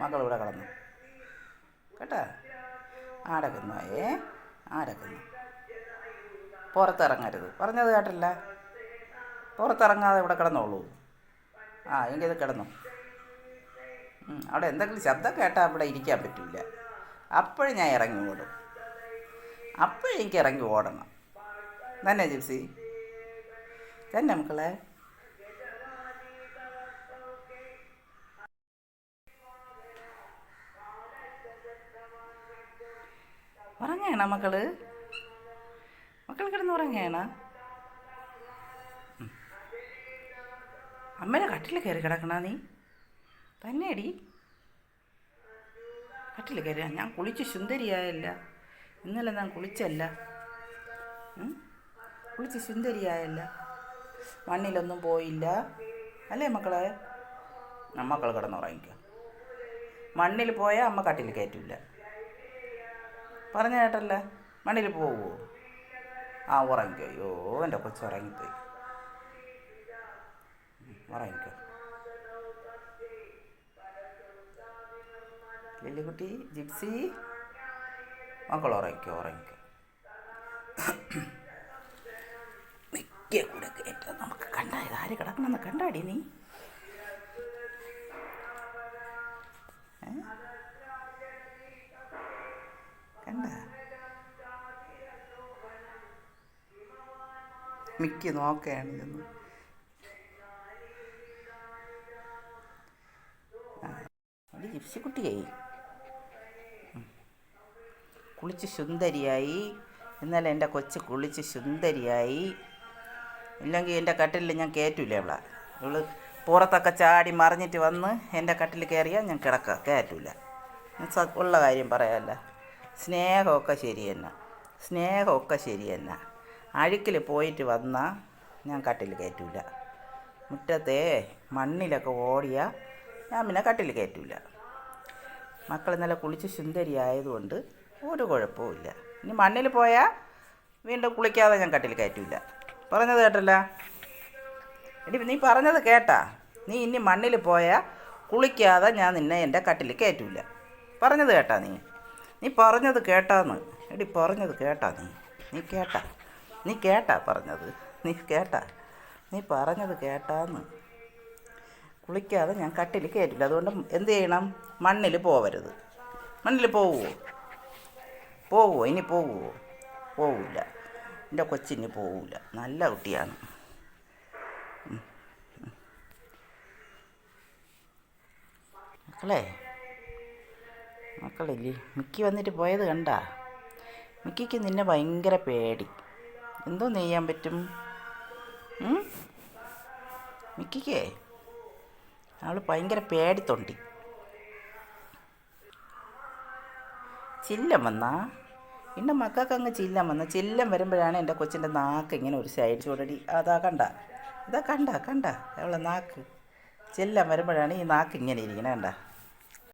മകൾ ഇവിടെ കിടന്നു. കേട്ടോ? ആടക്കുന്നു ഏ ആടക്കുന്നു. പുറത്തിറങ്ങരുത്. പറഞ്ഞത് കേട്ടില്ല. പുറത്തിറങ്ങാതെ ഇവിടെ കിടന്നോളൂ. ആ എങ്കിൽ ഇത് കിടന്നു. അവിടെ എന്തെങ്കിലും ശബ്ദം കേട്ടാൽ അവിടെ ഇരിക്കാൻ പറ്റില്ല അപ്പോഴും ഞാൻ ഇറങ്ങി ഓടും. അപ്പോഴും എനിക്ക് ഇറങ്ങി ഓടണം. തന്നെ ജിപ്സി. തന്നെ മക്കളെ. ഉറങ്ങേണ മക്കൾ? മക്കൾ കിടന്ന് ഉറങ്ങേണ അമ്മേനെ കട്ടിൽ കയറി കിടക്കണ നീ? തന്നെയടി. കട്ടിൽ കയറി ഞാൻ കുളിച്ച് സുന്ദരിയായല്ല. ഇന്നലെ ഞാൻ കുളിച്ചല്ല? കുളിച്ച് സുന്ദരിയായല്ല. മണ്ണിലൊന്നും പോയില്ല. അല്ലേ മക്കളെ? നമ്മക്കൾ മക്കൾ കിടന്നുറങ്ങിക്കോ മണ്ണിൽ പോയാൽ അമ്മ കട്ടിൽ കയറ്റില്ല പറഞ്ഞ കേട്ടല്ലേ? മണ്ണിൽ പോവുമോ ആ ഉറങ്ങിക്കോ. അയ്യോ എന്റെ കൊച്ചു ഉറങ്ങിപ്പോയി. ഉറങ്ങിക്കോ. ലില്ലിക്കുട്ടി ജിപ്സി. മക്കൾ ഉറങ്ങിക്കോ ഉറങ്ങിക്കോ. മിക്ക കൂടെ നമുക്ക് കണ്ടായത് ആര് കിടക്കണമെന്ന് കണ്ടാടി നീ? കണ്ട മിക്ക നോക്കുകയാണ് ഇതൊന്ന്. ജിപ്സി കുട്ടിയായി കുളിച്ച് സുന്ദരിയായി. ഇന്നലെ എന്റെ കൊച്ച് കുളിച്ച് സുന്ദരിയായി. ഇല്ലെങ്കിൽ എന്റെ കട്ടിലിൽ ഞാൻ കയറ്റൂല അവളെ. ഇവൾ പുറത്തൊക്കെ ചാടി മറിഞ്ഞിട്ട് വന്ന് എന്റെ കട്ടിൽ കയറിയാൽ ഞാൻ കിടക്ക. കയറ്റൂല. ഉള്ള കാര്യം പറയാമല്ല. സ്നേഹമൊക്കെ ശരി സ്നേഹമൊക്കെ ശരി അഴുക്കിൽ പോയിട്ട് വന്നാൽ ഞാൻ കട്ടിൽ കയറ്റൂല. മുറ്റത്തെ മണ്ണിലൊക്കെ ഓടിയാൽ ഞാൻ പിന്നെ കട്ടിൽ കയറ്റൂല. മക്കൾ ഇന്നലെ കുളിച്ച് സുന്ദരി സുന്ദരിയായതുകൊണ്ട് ഒരു കുഴപ്പവുമില്ല ഇനി മണ്ണിൽ പോയാൽ വീണ്ടും കുളിക്കാതെ ഞാൻ കട്ടിൽ കയറ്റൂല. പറഞ്ഞത് കേട്ടല്ല? എടി നീ പറഞ്ഞത് കേട്ടാ. നീ ഇനി മണ്ണിൽ പോയാൽ കുളിക്കാതെ ഞാൻ നിന്നെ എന്റെ കട്ടിൽ കയറ്റൂല. പറഞ്ഞത് കേട്ടാ നീ? നീ പറഞ്ഞത് കേട്ടാന്ന്. എടി പറഞ്ഞത് കേട്ടാ നീ. നീ കേട്ടാ. നീ കേട്ടാ പറഞ്ഞത്. നീ കേട്ടാ. നീ പറഞ്ഞത് കേട്ടാന്ന്. കുളിക്കാതെ ഞാൻ കട്ടിൽ കയറ്റില്ല അതുകൊണ്ട് എന്ത് ചെയ്യണം? മണ്ണിൽ പോവരുത്. മണ്ണിൽ പോവുമോ പോവുമോ ഇനി പോവുമോ പോവില്ല. എന്റെ കൊച്ചിന് പോവില്ല നല്ല കുട്ടിയാണ്. മക്കളെ മക്കളില്ലേ മിക്കി വന്നിട്ട് പോയത് കണ്ട? മിക്കിക്ക് നിന്നെ ഭയങ്കര പേടി. എന്തോ ചെയ്യാൻ പറ്റും? മിക്കിക്കേ? അവൾ ഭയങ്കര പേടിത്തൊണ്ടി. ചില്ലം വന്നാ? എന്റെ മക്കൾക്ക് അങ്ങ് ചില്ലം വന്ന? ചില്ലം വരുമ്പോഴാണ് എന്റെ കൊച്ചിന്റെ നാക്ക് ഇങ്ങനെ ഒരു സൈഡ് ചൂടടി. അതാ കണ്ട? ഇതാ കണ്ട കണ്ട? അവളെ നാക്ക്. ചില്ലം വരുമ്പോഴാണ് ഈ നാക്ക് ഇങ്ങനെ ഇരിക്കണേ കണ്ട?